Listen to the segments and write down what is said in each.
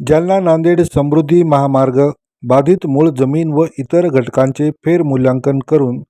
जालना नांदेड समृद्धी महामार्ग बाधित मूळ जमीन व इतर घटकांचे फेरमूल्यांकन करून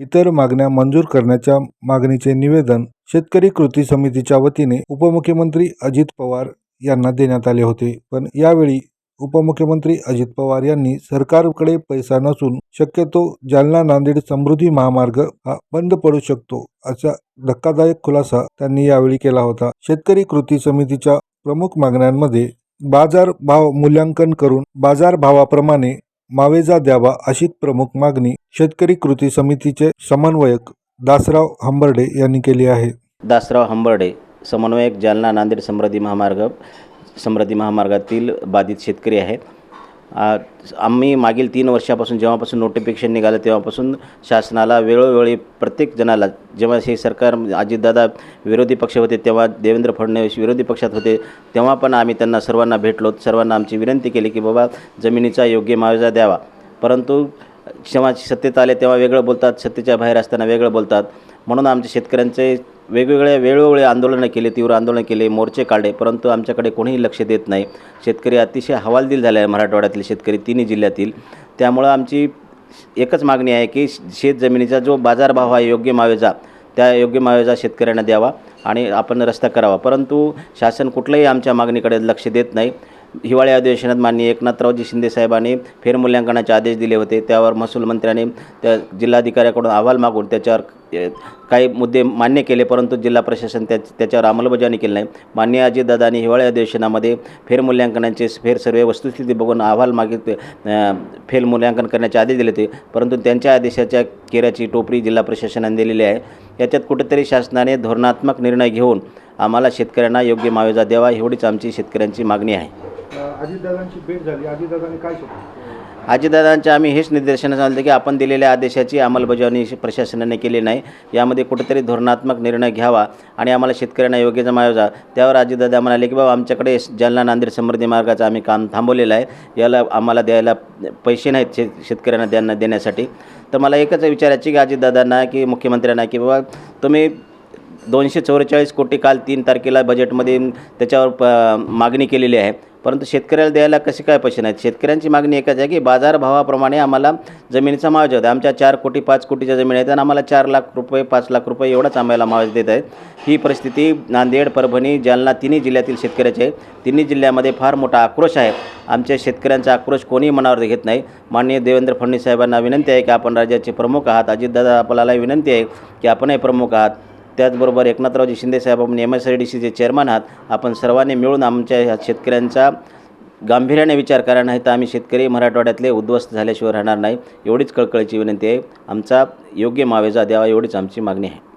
इतर मागण्या मंजूर करण्याच्या मागणीचे निवेदन शेतकरी कृती समितीच्या वतीने उपमुख्यमंत्री अजित पवार यांना देण्यात आले होते. पण यावेळी उपमुख्यमंत्री अजित पवार यांनी सरकारकडे पैसा नसून शक्यतो जालना नांदेड समृद्धी महामार्ग हा बंद पडू शकतो असा धक्कादायक खुलासा त्यांनी यावेळी केला होता. शेतकरी कृती समितीच्या प्रमुख मागण्यांमध्ये बाजार भाव मूल्यांकन करून बाजार भावाप्रमाणे मावेजा द्यावा अशी प्रमुख मागणी शेतकरी कृती समितीचे समन्वयक दासराव हंबर्डे यांनी केली आहे. दासराव हंबर्डे समन्वयक जालना नांदेड समृद्धी महामार्ग समृद्धी महामार्गातील बाधित शेतकरी आहेत. आम्ही मागील तीन वर्षापासून जेव्हापासून नोटिफिकेशन निघालं तेव्हापासून शासनाला वेळोवेळी प्रत्येक जणाला जेव्हा हे सरकार अजितदादा विरोधी पक्ष होते तेव्हा देवेंद्र फडणवीस विरोधी पक्षात होते तेव्हा पण आम्ही त्यांना सर्वांना भेटलो. सर्वांना आमची विनंती केली की बाबा जमिनीचा योग्य मुआवजा द्यावा. परंतु जेव्हा सत्तेत आले तेव्हा वेगळं बोलतात सत्तेच्या बाहेर असताना वेगळं बोलतात. म्हणून आमच्या शेतकऱ्यांचे वेगवेगळे वेळोवेळी आंदोलनं केले तीव्र आंदोलनं केले मोर्चे काढले परंतु आमच्याकडे कोणीही लक्ष देत नाही. शेतकरी अतिशय हवालदिल झाले आहे मराठवाड्यातले शेतकरी तिन्ही जिल्ह्यातील. त्यामुळं आमची एकच मागणी आहे की शेत जमिनीचा जो बाजारभाव आहे योग्य मावेजा त्या योग्य मावेजा शेतकऱ्यांना द्यावा आणि आपण रस्ता करावा. परंतु शासन कुठल्याही आमच्या मागणीकडे लक्ष देत नाही. हिवाळी अधिवेशनात माननीय एकनाथरावजी शिंदेसाहेबांनी फेरमूल्यांकनाचे आदेश दिले होते. त्यावर महसूल मंत्र्यांनी त्या जिल्हाधिकाऱ्याकडून अहवाल मागून त्याच्यावर काही मुद्दे मान्य केले परंतु जिल्हा प्रशासन त्या त्याच्यावर अंमलबजावणी केली नाही. मान्य अजितदादांनी हिवाळी अधिवेशनामध्ये फेरमूल्यांकनाचे फेर सर्वे वस्तुस्थिती बघून अहवाल मागित फेर फेरमूल्यांकन करण्याचे आदेश दिले होते. परंतु त्यांच्या आदेशाच्या केऱ्याची टोपरी जिल्हा प्रशासनाने दिलेली आहे. याच्यात कुठेतरी शासनाने धोरणात्मक निर्णय घेऊन आम्हाला शेतकऱ्यांना योग्य मावेजा द्यावा एवढीच आमची शेतकऱ्यांची मागणी आहे. अजितदादांची भेट झाली. अजितदादांनी काय अजितदादांच्या आम्ही हेच निर्देशन सांगितलं की आपण दिलेल्या आदेशाची अंमलबजावणी प्रशासनाने केली नाही. यामध्ये कुठेतरी धोरणात्मक निर्णय घ्यावा आणि आम्हाला शेतकऱ्यांना योग्य जमावजा त्यावर अजितदादा म्हणाले की बाबा आमच्याकडे जालना नांदेड समृद्धी मार्गाचं आम्ही काम थांबवलेलं आहे. याला आम्हाला द्यायला पैसे नाहीत शेत शेतकऱ्यांना द्यांना देण्यासाठी. तर मला एकच विचारायची की अजितदादांना की मुख्यमंत्र्यांना की बाबा तुम्ही दोनशे चौवेचाळीस कोटी काल तीन तारखेला बजेटमध्ये त्याच्यावर प मागणी केलेली आहे. परंतु शेतकऱ्याला द्यायला कसे काय पैसे नाहीत? शेतकऱ्यांची मागणी एकच आहे की बाजारभावाप्रमाणे आम्हाला जमिनीचा मावज होता आमच्या चार कोटी पाच कोटीच्या जमीन आहेत आणि आम्हाला चार लाख रुपये पाच लाख रुपये एवढाच आम्हाला मावज देत आहेत. ही परिस्थिती नांदेड परभणी जालना तिन्ही जिल्ह्यातील शेतकऱ्याचे आहे. तिन्ही जिल्ह्यामध्ये फार मोठा आक्रोश आहे. आमच्या शेतकऱ्यांचा आक्रोश कोणीही मनावर घेत नाही. माननीय देवेंद्र फडणवीस साहेबांना विनंती आहे की आपण राज्याचे प्रमुख आहात. अजितदादा आपल्याला विनंती आहे की आपणही प्रमुख आहात. त्याचबरोबर एकनाथरावजी शिंदेसाहेब आपण एम एस आय डी सीचे चेअरमन आहात. आपण सर्वांनी मिळून आमच्या ह्या शेतकऱ्यांचा गांभीर्याने विचार करा नाही तर आम्ही शेतकरी मराठवाड्यातले उद्ध्वस्त झाल्याशिवाय राहणार नाही. एवढीच कळकळीची विनंती आहे. आमचा योग्य मावेजा द्यावा एवढीच आमची मागणी आहे.